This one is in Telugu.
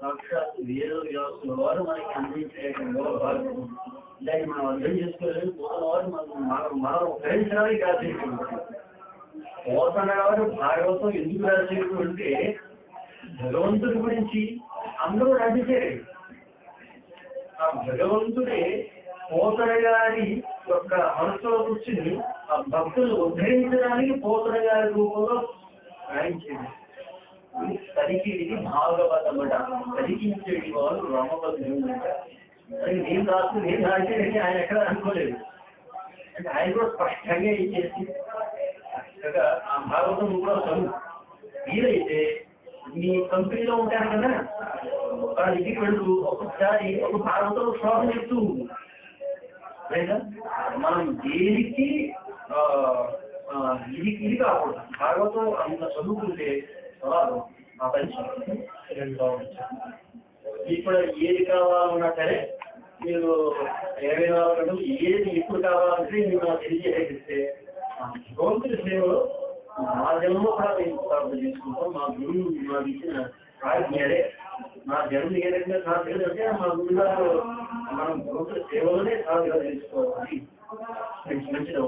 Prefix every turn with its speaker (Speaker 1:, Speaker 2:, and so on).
Speaker 1: సాక్షాత్ వేద వ్యాసుల వారు మనకి అందించేయడంలో దాన్ని మనం అర్థం చేసుకోలేదు పోతన వారు మనం మనం మనం గ్రహించడానికి రాసేటువంటి పోతన వారు భాగవతం ఎందుకు రాసేటు అంటే భగవంతుడి గురించి అందరూ రచించారు ఆ భగవంతుడే పోతన గారి యొక్క మనసులో కూర్చుని ఆ భక్తులు ఉద్ధరించడానికి పోతన గారి రూపంలో రాయించింది తరికిడికి భాగవతమట తరికించేది వారు రమభద్రుడు అది నేను రాసు నేను రాసేది ఆయన ఎక్కడ అనుకోలేదు అంటే ఆయన కూడా స్పష్టంగా ఇచ్చేసి చక్కగా ఆ భాగవతం కూడా చదువు వీలైతే మీ కంపెనీలో ఉంటారు కదా వాళ్ళ ఇంటికి వెళ్తూ ఒక్కొక్కసారి ఒక భాగవతం శ్లోకం చెప్తూ ఉండు. లేదా మనం దేనికి ఆ, ఆ, ఇది ఇది కాకూడదు భాగవతం అంత చదువుకుంటే చాలు ఆ పని బాగుంటుంది ఇప్పుడు ఏది కావాలన్నా సరే మీరు ఇరవై నాలుగు ఏది ఎప్పుడు కావాలంటే మీరు నాకు తెలియజేస్తే భగవంతుడి సేవలో మా జన్మలో కూడా మేము ప్రార్థన చేసుకుంటాం. మా గురువు మాకు ఇచ్చిన ప్రాజ్ఞలే మా జన్మ ఏ రకంగా సాధ్యం అంటే మా గురుగారు మనం భగవంతుడి సేవలోనే సాధ్యం చేసుకోవాలి. మంచి మంచిది